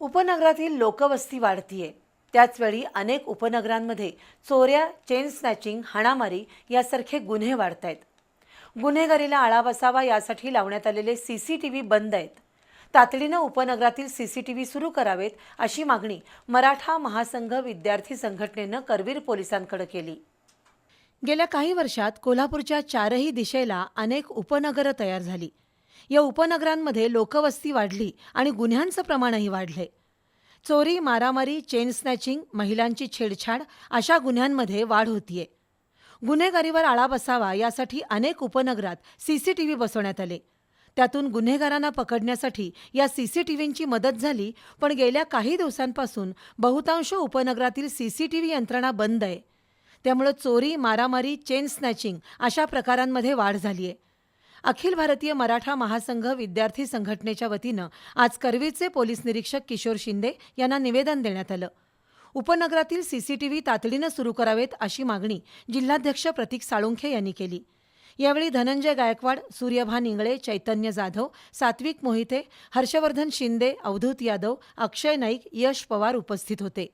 उपनगरातील लोकवस्ती वाढतीये. त्याचवेळी अनेक उपनगरांमध्ये चोऱ्या चेन स्नॅचिंग हाणामारी यासारखे गुन्हे वाढत आहेत गुन्हेगारीला आळा बसावा यासाठी लावण्यात आलेले सी सी टी व्ही बंद आहेत. तातडीनं उपनगरातील सी सी टी व्ही सुरू करावेत अशी मागणी मराठा महासंघ विद्यार्थी संघटनेनं करवीर पोलिसांकडे केली. गेल्या काही वर्षात कोल्हापूरच्या चारही दिशेला अनेक उपनगरं तयार झाली. या उपनगरांमध्ये लोकवस्ती वाढली आणि गुन्ह्यांचं प्रमाणही वाढले. चोरी मारामारी चेन स्नॅचिंग महिलांची छेडछाड अशा गुन्ह्यांमध्ये वाढ होतीये. गुन्हेगारीवर आळा बसावा यासाठी अनेक उपनगरात सीसीटीव्ही बसवण्यात आले. त्यातून गुन्हेगारांना पकडण्यासाठी या सीसीटीव्हींची मदत झाली पण गेल्या काही दिवसांपासून बहुतांश उपनगरातील सीसीटीव्ही यंत्रणा बंद आहे. त्यामुळे चोरी मारामारी चेन स्नॅचिंग अशा प्रकारांमध्ये वाढ झाली आहे अखिल भारतीय मराठा महासंघ विद्यार्थी संघटनेच्या वतीनं आज करवीरचे पोलीस निरीक्षक किशोर शिंदे यांना निवेदन देण्यात आलं. उपनगरातील सीसीटीव्ही तातडीनं सुरू करावेत अशी मागणी जिल्हाध्यक्ष प्रतीक साळुंखे यांनी केली. यावेळी धनंजय गायकवाड सूर्यभान इंगळे चैतन्य जाधव सात्विक मोहिते हर्षवर्धन शिंदे अवधूत यादव अक्षय नाईक यश पवार उपस्थित होते.